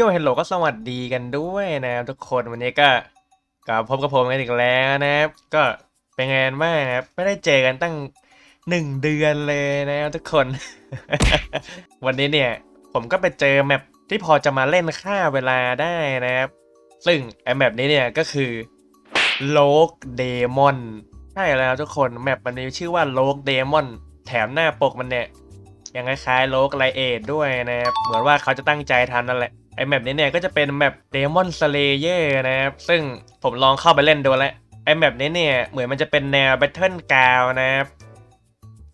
โยเฮลโลก็สวัสดีกันด้วยนะครับทุกคนวันนี้ก็กลับพบกับผมกันอีกแล้วนะครับ ก็เป็นไงกันบ้างครับ ไม่ได้เจอกันตั้งหนึ่งเดือนเลยนะครับทุกคน วันนี้เนี่ย ผมก็ไปเจอแมปที่พอจะมาเล่นฆ่าเวลาได้นะครับ ซึ่งไอแมปนี้เนี่ยก็คือโลกเดมอนใช่แล้วทุกคนแมปมันมีชื่อว่าโลกเดมอนแถมหน้าปกมันเนี่ยยังคล้ายๆโลกไลเอทด้วยนะครับเหมือนว่าเขาจะตั้งใจทำนั่นแหละ แมปนี้เนี่ยก็จะเป็นแมปเดมอนสเลเยอร์นะครับ ซึ่งผมลองเข้าไปเล่นดูแล้วไอแมปนี้เนี่ยเหมือนมันจะเป็นแนว Battle g r o u n d นะครับ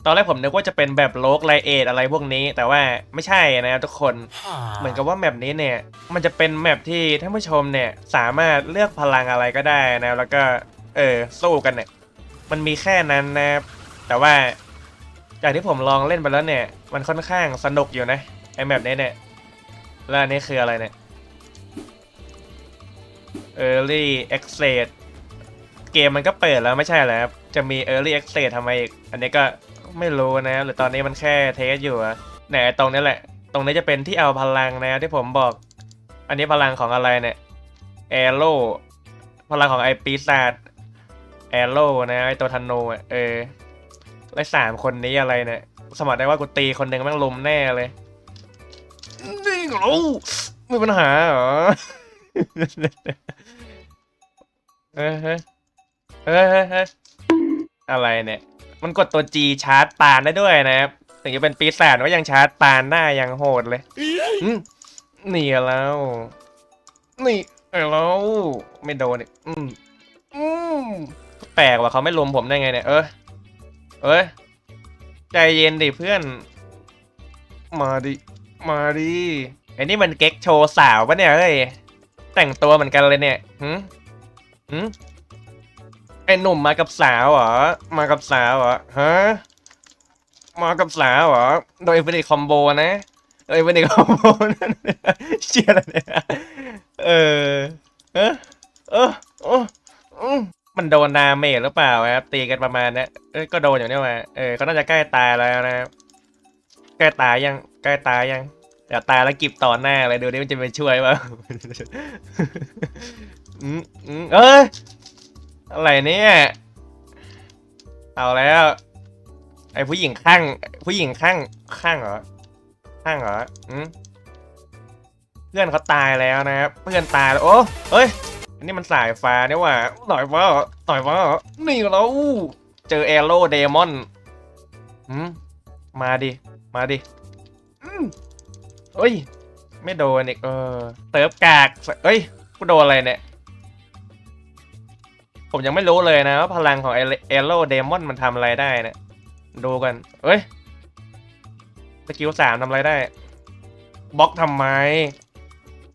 ตอนแรกผมนึกว่าจะเป็นแบบโลกไลเอทอะไรพวกนี้ แต่ว่าไม่ใช่นะครับทุกคน เหมือนกับว่าแมปนี้เนี่ยมันจะเป็นแมปที่ท่านผู้ชมเนี่ยสามารถเลือกพลังอะไรก็ได้นะแล้วก็เออสู้กันเนี่ยมันมีแค่นั้นนะครับแต่ว่าจากที่ผมลองเล่นไปแล้วเนี่ย มันค่อนข้างสนุกอยู่นะไอแมปนี้เนี่ย แล้วอันนี้คืออะไรเนี่ย Early Access เกมมันก็เปิดแล้วไม่ใช่เหรอครับจะมี Early Access ทำไมอีก อันนี้ก็ไม่รู้นะ หรือตอนนี้มันแค่เทสอยู่อะไหนตรงนี้แหละ ตรงนี้จะเป็นที่เอาพลังนะที่ผมบอก อันนี้พลังของอะไรเนี่ยแอโร่พลังของไอปีศาจแอโร่นะไอตัวธนูเออไอ้สามคนนี้อะไรเนี่ย สมัครได้ว่ากูตีคนหนึ่งแม่งลุมแน่เลย นี่เหรอมีปัญหาเหรอเฮ้ยเฮ้ยเฮ้ยเฮ้ยเฮ้ยอะไรเนี่ย มันกดตัว G ชาร์จปานได้ด้วยนะครับถึงจะเป็นปีศาจก็ยังชาร์จปานได้ยังโหดเลยอืมนี่แล้วนี่แล้วไม่โดนอีกอืมอืมแปลกว่าเขาไม่ลุมผมได้ไงเนี่ย เออเอ้ยใจเย็นดิเพื่อน มาดิ มาดิ ไอ้นี่มันเก๊กโชว์สาวปะเนี่ยเฮ้ยแต่งตัวเหมือนกันเลยเนี่ยหืมหืมไอ้หนุ่มมากับสาวเหรอ มากับสาวเหรอ ฮะ มากับสาวเหรอ โดยเป็นคอมโบนะโดยเป็นคอมโบนั่นเชี่ยอะไรเนี่ย เออเออเออเออมันโดนดาเมจหรือเปล่าครับ ตีกันประมาณนี้เอ้ยก็โดนอยู่เนี่ยมาเออ ก็น่าจะใกล้ตายแล้วนะครับ ใกล้ตายยัง ใกล้ตายยัง เดี๋ยวตายแล้วกิบต่อหน้าเลยดูดิมันจะไปช่วยเปล่าอืมอืมเอ้ยอะไรเนี่ยเอาแล้ว ไอผู้หญิงข้าง ผู้หญิงข้างข้างเหรอข้างเหรออืมเพื่อนเขาตายแล้วนะครับเพื่อนตายแล้วโอ้เฮ้ยอันนี้มันสายฟ้าเนี่ยว่ะต่อยฟ้าเหรอต่อยฟ้าเหรอนี่เราเจอแอโร่เดมอนอืมมาดิมาดิอืม เอ้ย ไม่โดนอีกเออเติร์ฟกากเอ้ยกูโดนอะไรเนี่ย ผมยังไม่รู้เลยนะว่าพลังของเอโร่เดมอนมันทำอะไรได้เนะี่ยดูกัน เอ้ยสกิลสามทำอะไรได้บล็อกทำไม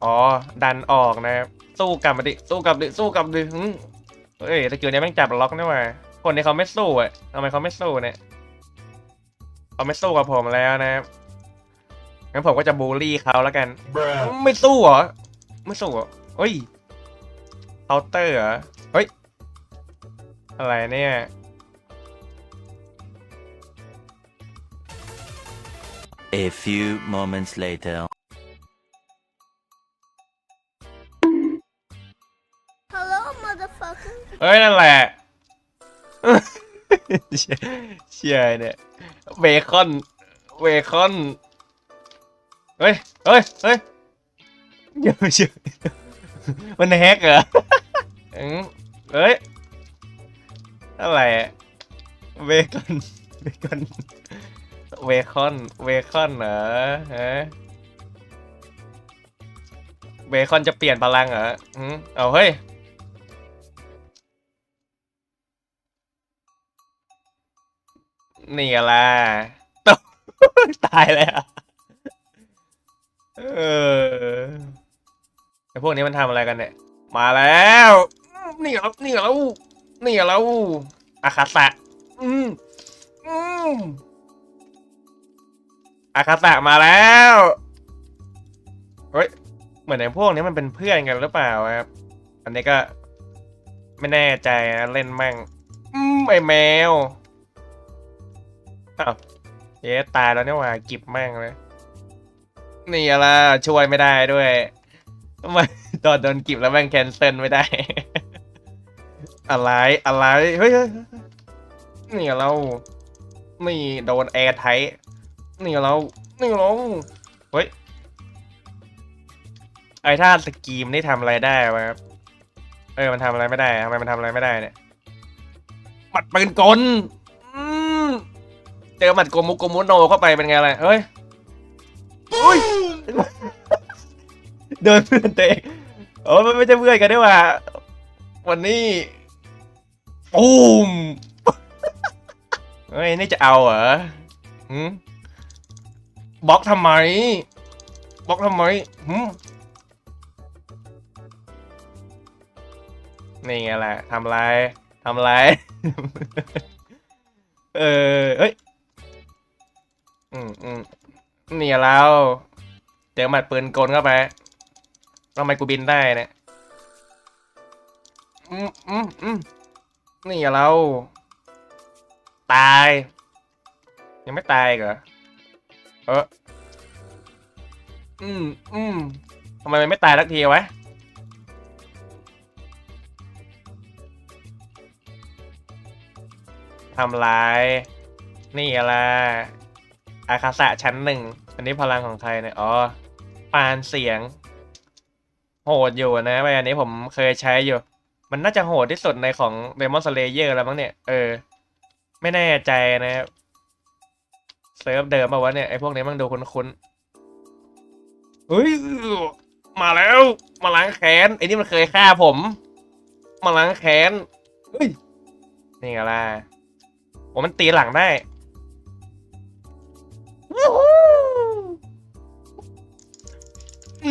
อ๋อ ดันออกนะครับ สู้กลับมาดิ สู้กลับดิ สู้กลับดิหึเฮ้ยสกิลเนี้ยแม่งจับล็อกนี่หว่าคนที่เขาไม่สู้อะทำไมเขาไม่สู้เนี่ย เขาไม่สู้กับผมแล้วนะครับ งั้นผมก็จะบูลลี่เขาแล้วกัน ไม่สู้เหรอ ไม่สู้เหรอเฮ้ยเคาน์เตอร์เหรอ เฮ้ย อะไรเนี่ย A few moments later. Hello, motherfucker. เฮ้ย นั่นแหละเชี่ยเชี่ยเนี่ยเบคอนเบคอน เฮ้ย เฮ้ย เฮ้ยเดี๋ยวเชื่อมันแฮกเหรอเฮ้ย อะไรอะเบคอนเบคอนเบคอนเบคอนเหรอฮะเบคอนจะเปลี่ยนพลังเหรออืมเอาเฮ้ย นี่ล่ะตกตายแล้ว เออไอพวกนี้มันทำอะไรกันเนี่ย มาแล้วนี่เรานี่เรานี่เราอาคาสะอืมอืมอาคาสะมาแล้วเฮ้ยเหมือนไอ้พวกนี้มันเป็นเพื่อนกันหรือเปล่าครับอันนี้ก็ ไม่แน่ใจนะเล่นแม่งอืมไอแมวอ้าวเย้ตายแล้วเนี่ยว่ากิบแม่งเลย นี่ล่ะช่วยไม่ได้ด้วยทำไมตอนโดนกิบแล้วแม่งแคนเซิลไม่ได้ อะไรอะไรเฮ้ยเนี่เรา นี่โดนแอร์ไทยนี่เรา นี่เราเฮ้ยไอ้ท่าสกีมนี่ทำอะไรได้วะครับเออมันทำอะไรไม่ได้ทำไมมันทำอะไรไม่ได้เนี่ยหมัดปืนกลอืมเจอหมัดโกมุโกมุโนเข้าไปเป็นไงล่ะเฮ้ย อุ้ยเดินเพื่อนตัวเองโอ้มันไม่ใช่เพื่อนกันด้วยว่ะวันนี้ปูมเฮ้ยนี่จะเอาเหรอบล็อกทำไมบล็อกทำไมหืมนี่ไงล่ะทำไรทำไรเออเอ้ยอืมอืม นี่เราเจอหมัดปืนกลเข้าไปทำไมกูบินได้เนี่ยอืมอืมอืมนี่เราตาย ยังไม่ตายเหรอเอออืมอืมทำไมมันไม่ตายสักทีวะทำลาย นี่อะไร อาคาสะชั้นหนึ่ง อันนี้พลังของใครเนี่ย อ๋อ ปานเสียง โหดอยู่นะไปอันนี้ผมเคยใช้อยู่ มันน่าจะโหดที่สุดในของ Demon Slayer แล้วมั้งเนี่ย เออ ไม่แน่ใจนะครับเซิร์ฟเดิมมาวะเนี่ย ไอพวกนี้มันดูคุ้นๆเฮ้ย มาแล้ว มาล้างแค้น ไอ้นี่มันเคยฆ่าผม มาล้างแค้น เฮ้ย นี่ไงล่ะโอ้มันตีหลังได้วู้ฮู้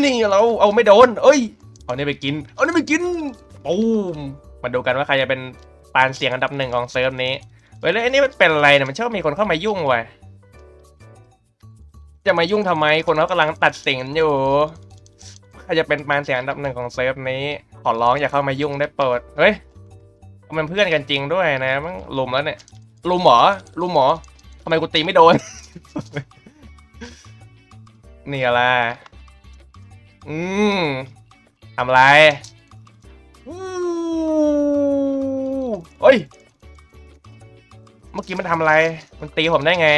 นี่เราเอาไม่โดน เอ้ย เอานี่ไปกิน เอานี่ไปกินปูมมาดูกันว่าใครจะเป็นปานเสียงอันดับหนึ่งของเซิร์ฟนี้เฮ้ยแล้วไอ้นี่มันเป็นอะไรเนี่ยมันชอบมีคนเข้ามายุ่งว่ะจะมายุ่งทำไม คนเขากำลังตัดสินอยู่ใครจะเป็นปานเสียงอันดับหนึ่งของเซิร์ฟนี้ ขอร้องอย่าเข้ามายุ่งได้โปรดเฮ้ยมันเพื่อนกันจริงด้วยนะมันลุมแล้วเนี่ยลุมหมอลุมหมอ ทำไมกูตีไม่โดน นี่อะไร อืมทำไรอเฮ้ย เมื่อกี้มันทำอะไร มันตีผมได้ไง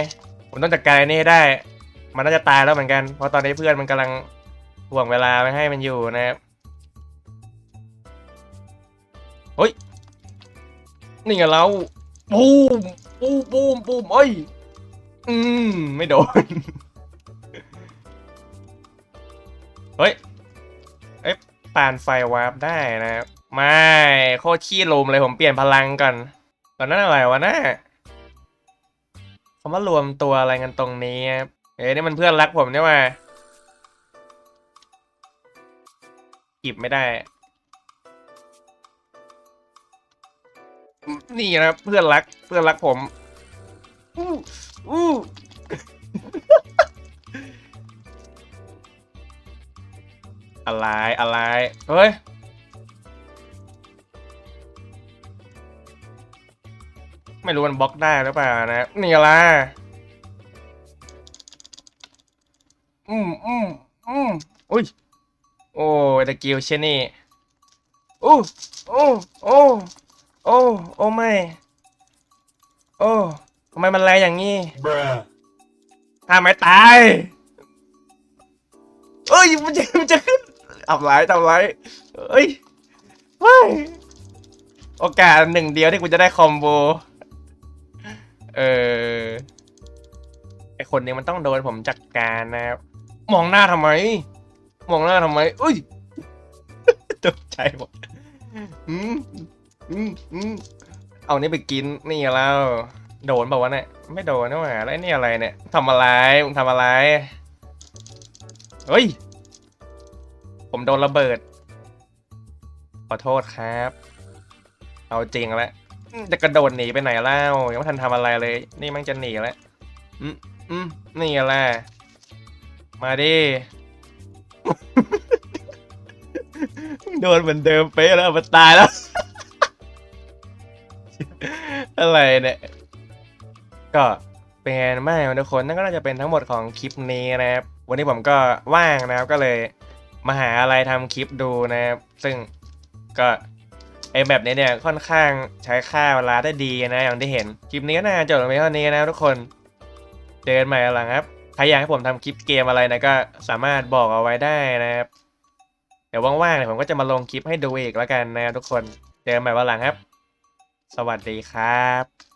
ผมต้องจัดการนี่ได้ มันน่าจะตายแล้วเหมือนกัน เพราะตอนนี้เพื่อนมันกำลังห่วงเวลาไม่ให้มันอยู่นะครับเฮ้ย นี่ไงเราปูม ปูปูมปูมเอ้ย อืม ไม่โดน เฮ้ย เอ้ยปานไฟวาร์ปได้นะไม่ โคตรขี้ลมเลยผมเปลี่ยนพลังก่อนตอนนั้นอะไรวะนะเขามารวมตัวอะไรกันตรงนี้เอ้ยนี่มันเพื่อนรักผมเนี่ยว่าหยิบไม่ได้ นี่นะครับเพื่อนรักเพื่อนรักผมอู้อู้อะไรอะไรเฮ้ยไม่รู้มันบล็อกได้หรือเปล่านะนี่อะไรอืมอืมอืมอุ้ย โอ้ตะกิวเชนนี่โอ้โอ้โอ้ โอ้ โอ้ไม่ โอ้ทำไมมันแรงอย่างนี้ Bruh. ถ้าไม่ตาย เอ้ย มันจะมันจะขึ้นทำร้ายทำร้ายเอ้ยไม่โอกาสหนึ่งเดียวที่กูจะได้คอมโบ เออไอคนนี้มันต้องโดนผมจัดการนะครับมองหน้าทำไม มองหน้าทำไมเอ้ยตกใจหมดอืม อืมอืมเอานี่ไปกินนี่แล้ว โดนเปล่าวะเนี่ยไม่โดนนะหว่าแล้วไอ้นี่อะไรเนี่ยทำอะไรมึงทำอะไรเฮ้ย ผมโดนระเบิด ขอโทษครับ เอาจริงแล้วอืมจะกระโดดหนีไปไหนแล้วยังไม่ทันทำอะไรเลย นี่มันจะหนีแล้วอืมอืมนี่แหละมาดิโดนเหมือนเดิมเป๊ะแล้วมันตายแล้ว อะไรเนี่ย ก็เป็นไงบ้างทุกคนนั่นก็น่าจะเป็นทั้งหมดของคลิปนี้นะครับ วันนี้ผมก็ว่างนะครับก็เลยมาหาอะไรทำคลิปดูนะครับ ซึ่งก็ไอแบบนี้เนี่ยค่อนข้างใช้ค่าเวลาได้ดีนะอย่างที่เห็นคลิปนี้ก็น่าจะจบลงไปเท่านี้นะทุกคนเจอกันใหม่หลังครับใครอยากให้ผมทำคลิปเกมอะไรนะก็สามารถบอกเอาไว้ได้นะครับเดี๋ยวว่างๆเนี่ยผมก็จะมาลงคลิปให้ดูอีกแล้วกันนะครับทุกคนเจอกันใหม่วันหลังครับ สวัสดีครับ